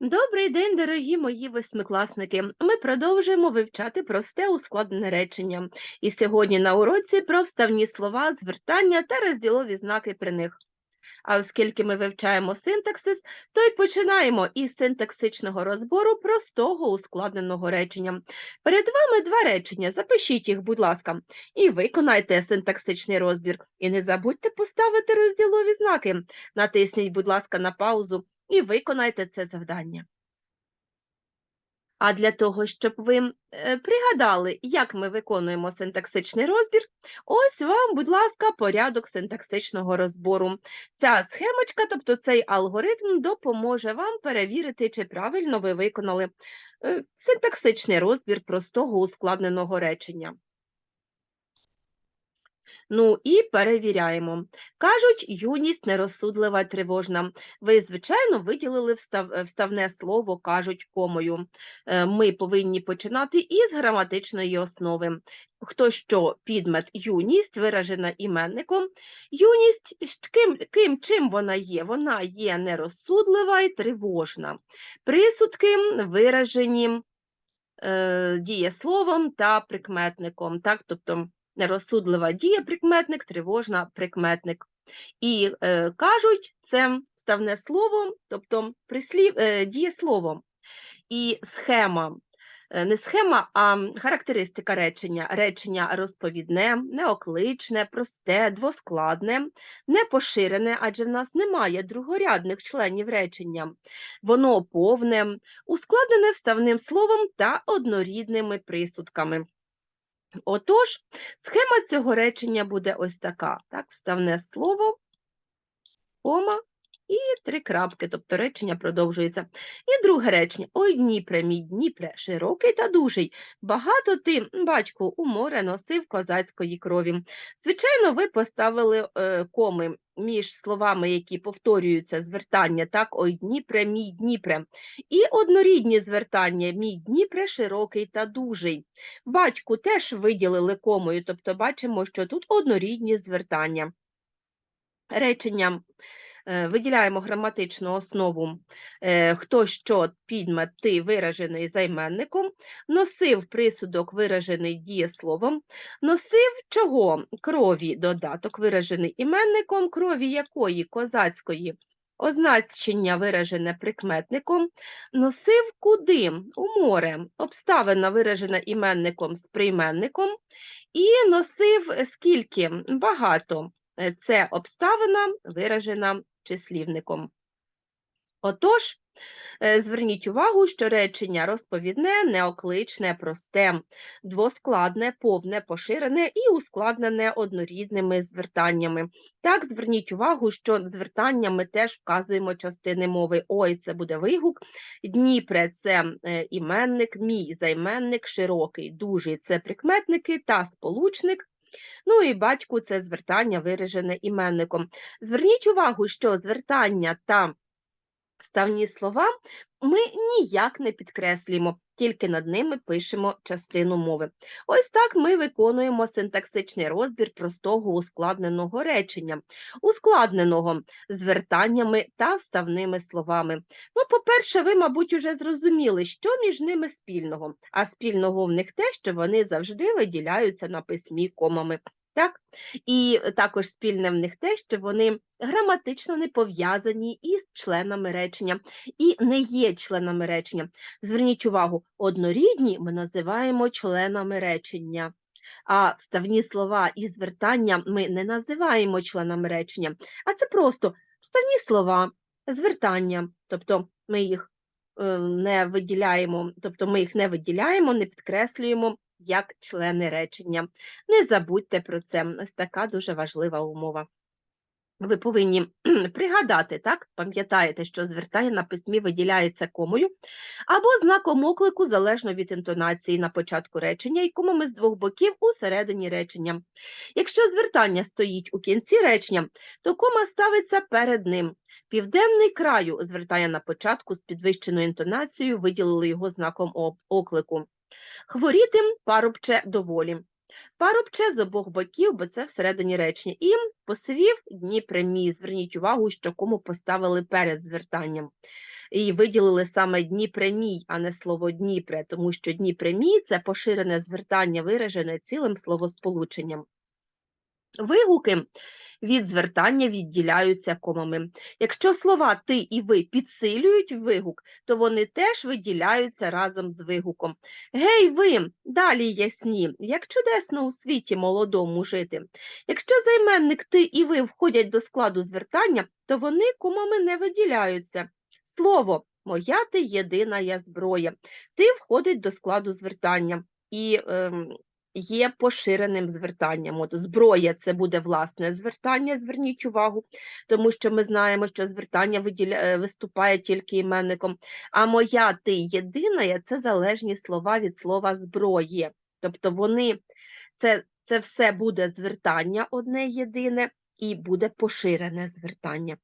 Добрий день, дорогі мої восьмикласники. Ми продовжуємо вивчати просте ускладнене речення. І сьогодні на уроці про вставні слова, звертання та розділові знаки при них. А оскільки ми вивчаємо синтаксис, то й починаємо із синтаксичного розбору простого ускладненого речення. Перед вами два речення. Запишіть їх, будь ласка, і виконайте синтаксичний розбір. І не забудьте поставити розділові знаки. Натисніть, будь ласка, на паузу і виконайте це завдання. А для того, щоб ви е, пригадали, як ми виконуємо синтаксичний розбір, ось вам, будь ласка, порядок синтаксичного розбору. Ця схемочка, тобто цей алгоритм, допоможе вам перевірити, чи правильно ви виконали е, синтаксичний розбір простого ускладненого речення. Ну і перевіряємо. Кажуть, юність нерозсудлива тривожна. Ви, звичайно, виділили е, вставне слово, кажуть комою. Е, Ми повинні починати із граматичної основи. Хто що підмет юність виражена іменником. Юність ким, ким чим вона є? Вона є нерозсудлива і тривожна. Присудки виражені е, дієсловом та прикметником. Так? Тобто нерозсудлива дія прикметник, тривожна прикметник. І е, кажуть, це вставне слово, тобто прислів, е, дієслово. І схема, е, не схема, а характеристика речення. Речення розповідне, неокличне, просте, двоскладне, непоширене, адже в нас немає другорядних членів речення. Воно повне, ускладнене вставним словом та однорідними присудками. Отож, схема цього речення буде ось така. Так, вставне слово, кома і три крапки, тобто речення продовжується. І друге речення. Ой, Дніпре, мій Дніпре, широкий та дужий. Багато ти, батьку, у море носив козацької крові. Звичайно, ви поставили е, коми між словами, які повторюються звертання, так, ой, Дніпре, мій Дніпре. І однорідні звертання, мій Дніпре, широкий та дужий. Батьку теж виділили комою, тобто бачимо, що тут однорідні звертання. Речення виділяємо граматичну основу. е, Хто що підмет ти виражений займенником, носив присудок виражений дієсловом, носив чого? Крові додаток виражений іменником, крові якої козацької означення виражене прикметником, носив куди? У море, обставина виражена іменником з прийменником, і носив е, скільки? Багато. Е, Це обставина виражена числівником. Отож, е, зверніть увагу, що речення розповідне, неокличне, просте, двоскладне, повне, поширене і ускладнене однорідними звертаннями. Так, зверніть увагу, що звертаннями теж вказуємо частини мови. Ой, це буде вигук, Дніпре це е, іменник, мій займенник, широкий, дужий це прикметники та сполучник. Ну і батьку це звертання виражене іменником. Зверніть увагу, що звертання та вставні слова ми ніяк не підкреслюємо, тільки над ними пишемо частину мови. Ось так ми виконуємо синтаксичний розбір простого ускладненого речення, ускладненого звертаннями та вставними словами. Ну, по-перше, ви, мабуть, уже зрозуміли, що між ними спільного, а спільного в них те, що вони завжди виділяються на письмі комами. Так? І також спільне в них те, що вони граматично не пов'язані із членами речення і не є членами речення. Зверніть увагу, однорідні ми називаємо членами речення, а вставні слова і звертання ми не називаємо членами речення, а це просто вставні слова, звертання, тобто ми їх е, не виділяємо, тобто ми їх не виділяємо, не підкреслюємо як члени речення. Не забудьте про це. Ось така дуже важлива умова. Ви повинні пригадати, так? Пам'ятаєте, що звертання на письмі виділяється комою або знаком оклику залежно від інтонації на початку речення і комами з двох боків у середині речення. Якщо звертання стоїть у кінці речення, то кома ставиться перед ним. Південний краю звертання на початку з підвищеною інтонацією виділили його знаком оклику. Хворіти парубче доволі. Парубче з обох боків, бо це всередині речення. І посивів Дніпремі. Зверніть увагу, що кому поставили перед звертанням. І виділили саме Дніпремій, а не слово Дніпре, тому що Дніпремій це поширене звертання, виражене цілим словосполученням. Вигуки від звертання відділяються комами. Якщо слова ти і ви підсилюють вигук, то вони теж виділяються разом з вигуком. Гей, ви, далі ясні, як чудесно у світі молодому жити. Якщо займенник ти і ви входять до складу звертання, то вони комами не виділяються. Слово моя ти єдина я зброя. Ти входить до складу звертання. І ем, є поширеним звертанням. От зброя це буде власне звертання, зверніть увагу, тому що ми знаємо, що звертання виділя... е, виступає тільки іменником. А моя ти єдина це залежні слова від слова зброє. Тобто вони це, це все буде звертання одне єдине і буде поширене звертання.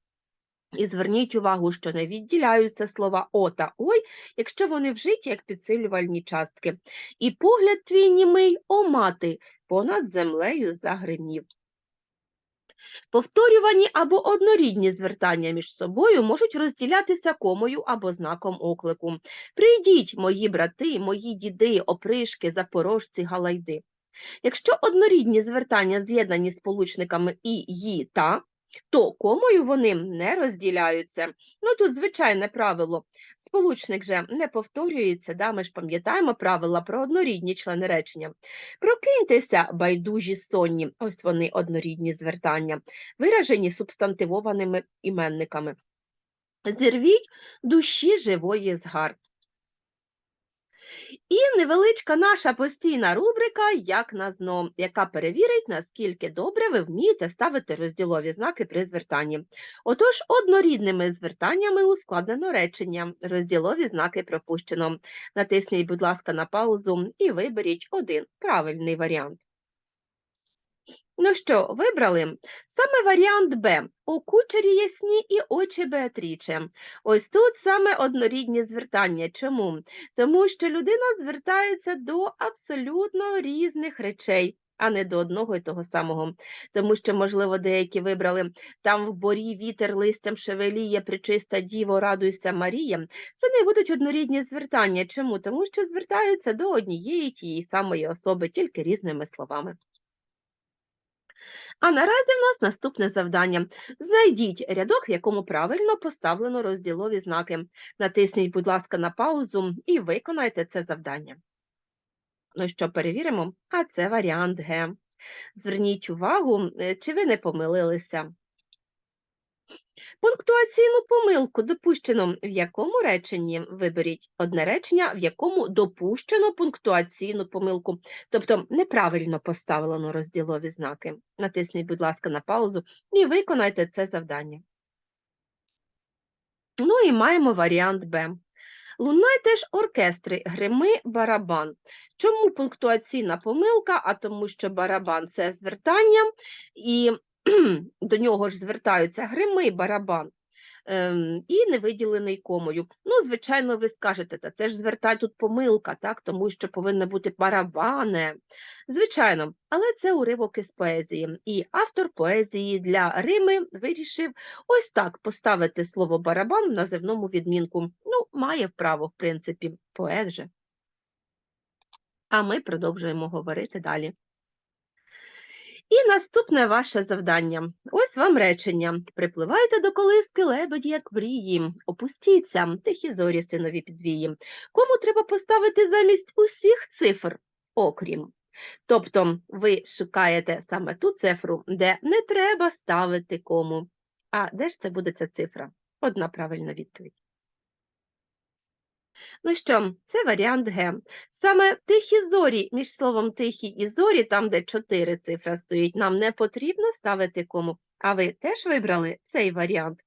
І зверніть увагу, що не відділяються слова о та ой, якщо вони вжиті як підсилювальні частки. І погляд твій німий о мати понад землею загримів. Повторювані або однорідні звертання між собою можуть розділятися комою або знаком оклику. Прийдіть, мої брати, мої діди, опришки, запорожці, галайди. Якщо однорідні звертання з'єднані сполучниками і, ї, та, то комою вони не розділяються. Ну тут звичайне правило. Сполучник же не повторюється, да? ми ж пам'ятаємо правила про однорідні члени речення. Прокиньтеся, байдужі сонні, ось вони однорідні звертання, виражені субстантивованими іменниками. Зірвіть душі живої згар. І невеличка наша постійна рубрика Як на зно, яка перевірить, наскільки добре ви вмієте ставити розділові знаки при звертанні. Отож, однорідними звертаннями ускладнено речення, розділові знаки пропущено. Натисніть, будь ласка, на паузу і виберіть один правильний варіант. Ну що, вибрали? Саме варіант Б. У кучері ясні і очі Беатріче. Ось тут саме однорідні звертання. Чому? Тому що людина звертається до абсолютно різних речей. А не до одного і того самого, тому що, можливо, деякі вибрали там в борі вітер листям шевеліє, причиста діво, радуйся Марія. Це не будуть однорідні звертання. Чому? Тому що звертаються до однієї тієї самої особи, тільки різними словами. А наразі в нас наступне завдання. Знайдіть рядок, в якому правильно поставлено розділові знаки. Натисніть, будь ласка, на паузу і виконайте це завдання. Ну що, перевіримо? А це варіант Г. Зверніть увагу, е, чи ви не помилилися. Пунктуаційну помилку допущено в якому реченні виберіть одне речення, в якому допущено пунктуаційну помилку, тобто неправильно поставлено розділові знаки. Натисніть, будь ласка, на паузу і виконайте це завдання. Ну і маємо варіант Б. Лунайте ж оркестри, грими, барабан. Чому пунктуаційна помилка? А тому, що барабан це звертання, і до нього ж звертаються грими, барабан ем, і не виділений комою. Ну, звичайно, ви скажете, та це ж звертай тут помилка, так, тому що повинно бути барабане. Звичайно, але це уривок із поезії. І автор поезії для Рими вирішив ось так поставити слово барабан в називному відмінку. Ну, має право, в принципі, поет же. А ми продовжуємо говорити далі. І наступне ваше завдання. Ось вам речення. Припливайте до колиски лебеді, як мрії. Опустіться, тихі зорі синові підвії. Кому треба поставити замість усіх цифр, окрім. Тобто ви шукаєте саме ту цифру, де не треба ставити кому. А де ж це буде ця цифра? Одна правильна відповідь. Ну що, це варіант Г. Саме тихі зорі, між словом тихі і зорі, там, де чотири цифри стоїть, нам не потрібно ставити кому. А ви теж вибрали цей варіант.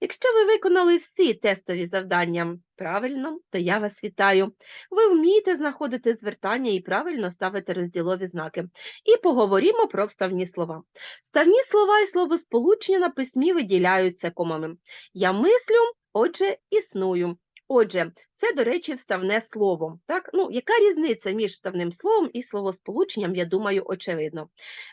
Якщо ви виконали всі тестові завдання правильно, то я вас вітаю. Ви вмієте знаходити звертання і правильно ставити розділові знаки. І поговоримо про вставні слова. Вставні слова і словосполучення на письмі виділяються комами. Я мислю, отже, існую. Отже, це, до речі, вставне слово. Так? Ну, яка різниця між вставним словом і словосполученням, я думаю, очевидно.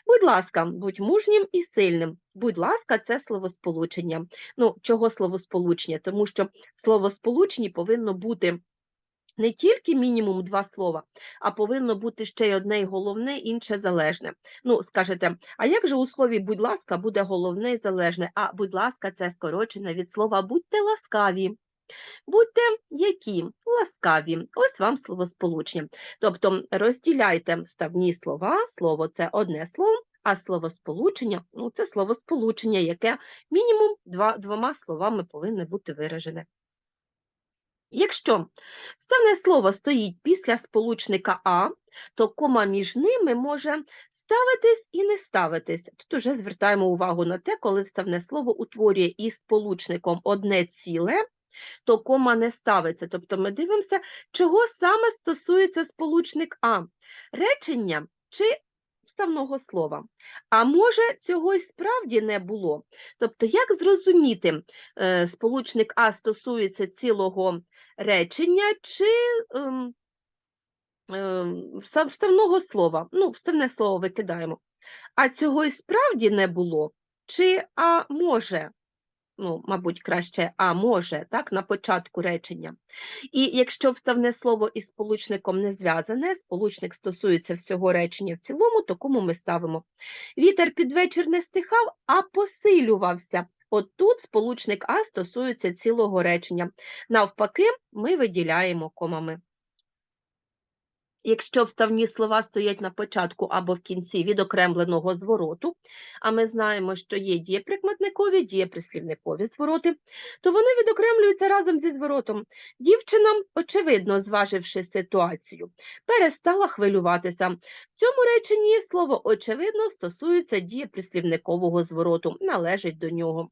Будь ласка, будь мужнім і сильним. Будь ласка, це словосполучення. Ну, чого словосполучення? Тому що в словосполученні повинно бути не тільки мінімум два слова, а повинно бути ще й одне й головне, інше залежне. Ну, скажете, а як же у слові будь ласка буде головне і залежне? А будь ласка, це скорочене від слова будьте ласкаві. Будьте які ласкаві, ось вам словосполучення. Тобто розділяйте вставні слова, слово це одне слово, а словосполучення ну, це словосполучення, яке мінімум два, двома словами повинно бути виражене. Якщо вставне слово стоїть після сполучника А, то кома між ними може ставитись і не ставитись. Тут уже звертаємо увагу на те, коли вставне слово утворює із сполучником одне ціле, то кома не ставиться. Тобто ми дивимося, чого саме стосується сполучник А речення чи вставного слова. А може, цього і справді не було. Тобто, як зрозуміти, е, сполучник А стосується цілого речення чи ем, ем, вста- вставного слова? Ну, вставне слово викидаємо. А цього і справді не було? Чи а може? Ну, мабуть, краще а може, так, на початку речення. І якщо вставне слово із сполучником не зв'язане, сполучник стосується всього речення в цілому, то кому ми ставимо? Вітер під вечір не стихав, а посилювався. От тут сполучник А стосується цілого речення. Навпаки, ми виділяємо комами. Якщо вставні слова стоять на початку або в кінці відокремленого звороту, а ми знаємо, що є дієприкметникові, дієприслівникові звороти, то вони відокремлюються разом зі зворотом. Дівчина, очевидно, зваживши ситуацію, перестала хвилюватися. В цьому реченні слово очевидно стосується дієприслівникового звороту, належить до нього.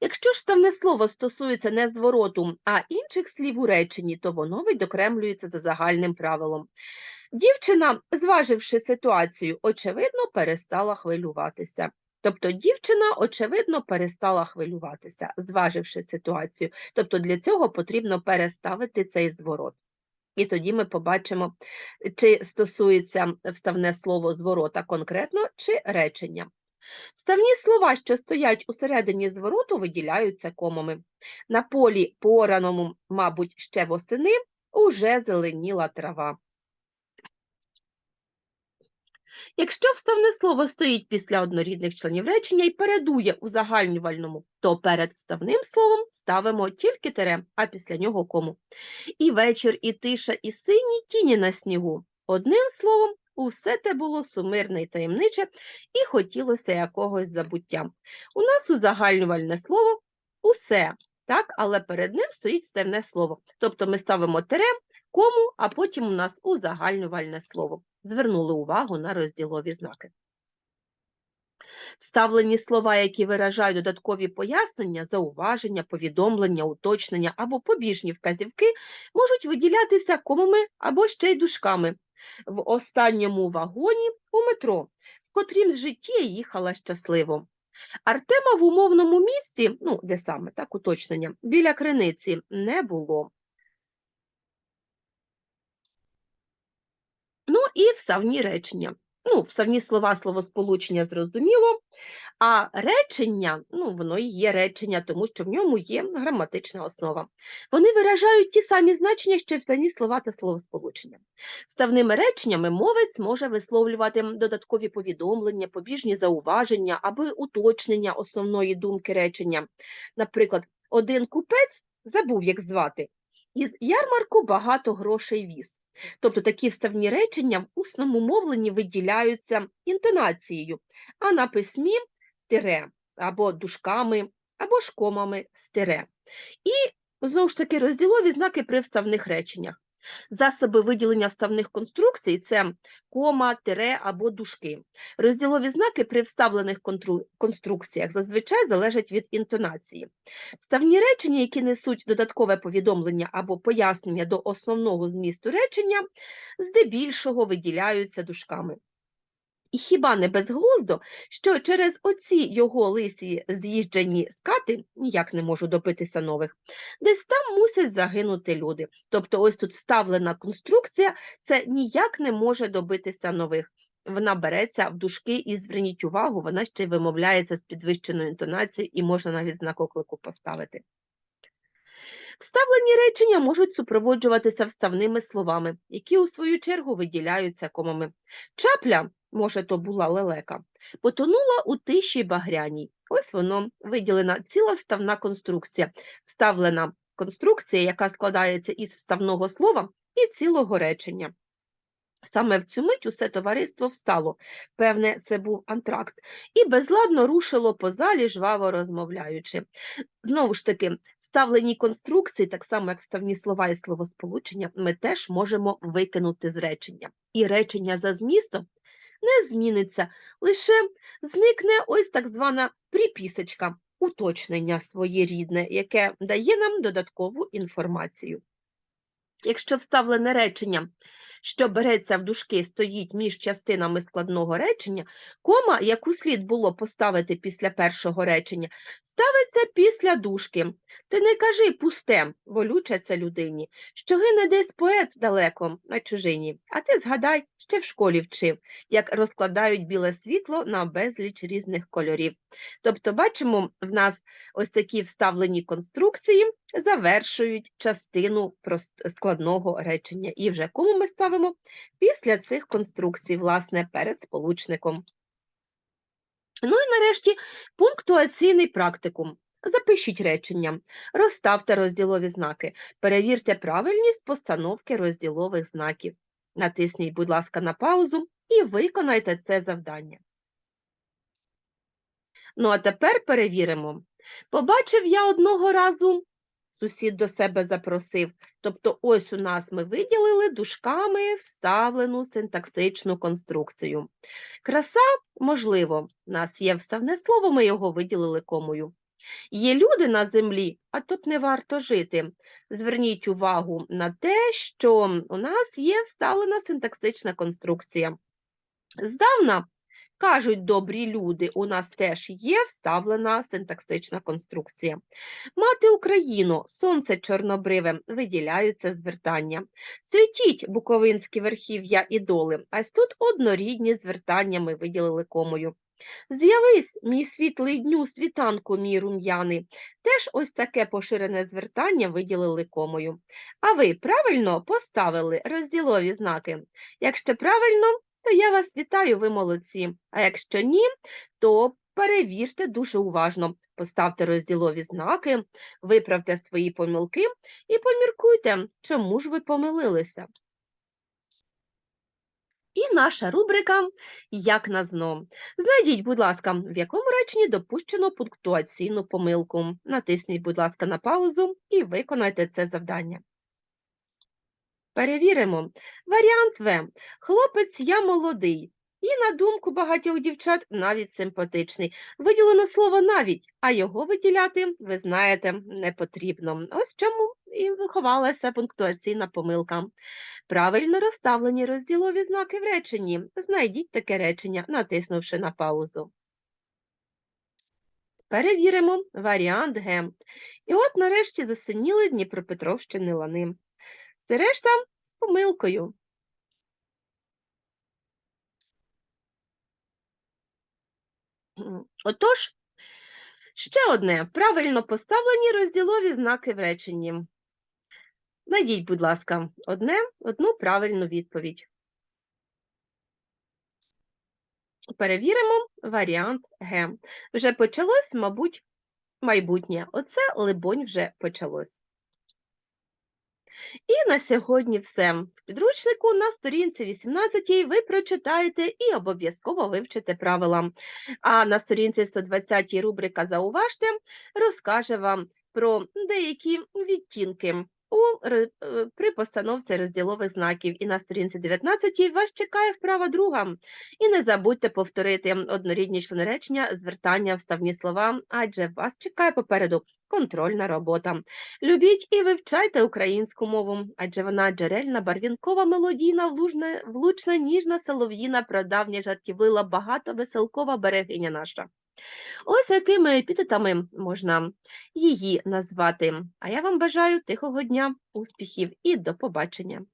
Якщо ж вставне слово стосується не звороту, а інших слів у реченні, то воно відокремлюється за загальним правилом. Дівчина, зваживши ситуацію, очевидно, перестала хвилюватися. Тобто дівчина, очевидно, перестала хвилюватися, зваживши ситуацію. Тобто для цього потрібно переставити цей зворот. І тоді ми побачимо, чи стосується вставне слово зворота конкретно, чи речення. Вставні слова, що стоять усередині звороту, виділяються комами. На полі пораному, мабуть, ще восени, уже зеленіла трава. Якщо вставне слово стоїть після однорідних членів речення і передує у загальнювальному, то перед вставним словом ставимо тільки тере, а після нього кому. І вечір, і тиша, і сині тіні на снігу. Одним словом, усе те було сумирне й таємниче, і хотілося якогось забуття. У нас узагальнювальне слово усе, так, але перед ним стоїть стевне слово. Тобто ми ставимо тере, кому, а потім у нас узагальнювальне слово. Звернули увагу на розділові знаки. Вставлені слова, які виражають додаткові пояснення, зауваження, повідомлення, уточнення або побіжні вказівки, можуть виділятися комами або ще й дужками. В останньому вагоні у метро, в котрім з життя їхала щасливо. Артема в умовному місці, ну, де саме, так, уточнення, біля криниці не було. Ну і вставні речення. Ну, вставні слова, словосполучення зрозуміло, а речення, ну, воно і є речення, тому що в ньому є граматична основа. Вони виражають ті самі значення, що й вставні слова та словосполучення. Вставними реченнями мовець може висловлювати додаткові повідомлення, побіжні зауваження або уточнення основної думки речення. Наприклад, один купець забув, як звати, із ярмарку багато грошей віз. Тобто такі вставні речення в усному мовленні виділяються інтонацією, а на письмі тире або дужками, або шкомами комами з. І знову ж таки розділові знаки при вставних реченнях. Засоби виділення вставних конструкцій це кома, тире або дужки. Розділові знаки при вставлених конструкціях зазвичай залежать від інтонації. Вставні речення, які несуть додаткове повідомлення або пояснення до основного змісту речення, здебільшого виділяються дужками. І хіба не безглуздо, що через оці його лисі з'їжджені скати ніяк не можу добитися нових, десь там мусять загинути люди. Тобто, ось тут вставлена конструкція, це ніяк не може добитися нових. Вона береться в дужки і зверніть увагу, вона ще вимовляється з підвищеною інтонацією і можна навіть знак оклику поставити. Вставлені речення можуть супроводжуватися вставними словами, які у свою чергу виділяються комами. Чапля, може, то була лелека, потонула у тиші багряній. Ось воно виділена ціла вставна конструкція, вставлена конструкція, яка складається із вставного слова і цілого речення. Саме в цю мить усе товариство встало. Певне, це був антракт, і безладно рушило по залі, жваво розмовляючи. Знову ж таки, вставлені конструкції, так само як вставні слова і словосполучення, ми теж можемо викинути з речення. І речення за змістом не зміниться, лише зникне ось так звана припісочка, уточнення своєрідне, яке дає нам додаткову інформацію. Якщо вставлене речення, що береться в дужки, стоїть між частинами складного речення, кома, яку слід було поставити після першого речення, ставиться після дужки. Ти не кажи пусте, болюче це людині, що гине десь поет далеко на чужині, а ти згадай, ще в школі вчив, як розкладають біле світло на безліч різних кольорів. Тобто, бачимо, в нас ось такі вставлені конструкції завершують частину прост- складного речення. І вже кому ми ставимо після цих конструкцій, власне, перед сполучником. Ну і нарешті пунктуаційний практикум. Запишіть речення, розставте розділові знаки, перевірте правильність постановки розділових знаків. Натисніть, будь ласка, на паузу і виконайте це завдання. Ну, а тепер перевіримо. Побачив я одного разу, сусід до себе запросив. Тобто, ось у нас ми виділили дужками вставлену синтаксичну конструкцію. Краса, можливо, у нас є вставне слово, ми його виділили комою. Є люди на землі, а тут не варто жити. Зверніть увагу на те, що у нас є вставлена синтаксична конструкція. Здавна Кажуть добрі люди, у нас теж є вставлена синтаксична конструкція. Мати Україну, сонце чорнобриве, виділяються звертання. Цвітіть буковинські верхів'я і доли, ось тут однорідні звертання ми виділили комою. З'явись, мій світлий дню, світанку мій рум'яний. Теж ось таке поширене звертання виділили комою. А ви правильно поставили розділові знаки? Якщо правильно, то я вас вітаю, ви молодці. А якщо ні, то перевірте дуже уважно, поставте розділові знаки, виправте свої помилки і поміркуйте, чому ж ви помилилися. І наша рубрика Як на зно. Знайдіть, будь ласка, в якому реченні допущено пунктуаційну помилку. Натисніть, будь ласка, на паузу і виконайте це завдання. Перевіримо. Варіант В. Хлопець я молодий. І, на думку багатьох дівчат, навіть симпатичний. Виділено слово навіть, а його виділяти, ви знаєте, не потрібно. Ось чому і виховалася пунктуаційна помилка. Правильно розставлені розділові знаки в реченні. Знайдіть таке речення, натиснувши на паузу. Перевіримо варіант Г. І от нарешті засиніли Дніпропетровщини лани. Все решта з помилкою. Отож, ще одне. Правильно поставлені розділові знаки в реченні. Найдіть, будь ласка, одне, одну правильну відповідь. Перевіримо варіант Г. Вже почалось, мабуть, майбутнє. Оце, либонь, вже почалось. І на сьогодні все. В підручнику на сторінці 18 ви прочитаєте і обов'язково вивчите правила. А на сторінці 120 рубрика Зауважте розкаже вам про деякі відтінки у, е, при постановці розділових знаків. І на сторінці 19 вас чекає вправа друга. І не забудьте повторити однорідні члени речення, звертання, вставні слова, адже вас чекає попереду контрольна робота. Любіть і вивчайте українську мову, адже вона джерельна, барвінкова, мелодійна, влужна, влучна, ніжна, солов'їна, прадавня жартівлила, багато веселкова берегиня наша. Ось якими епітетами можна її назвати. А я вам бажаю тихого дня, успіхів і до побачення.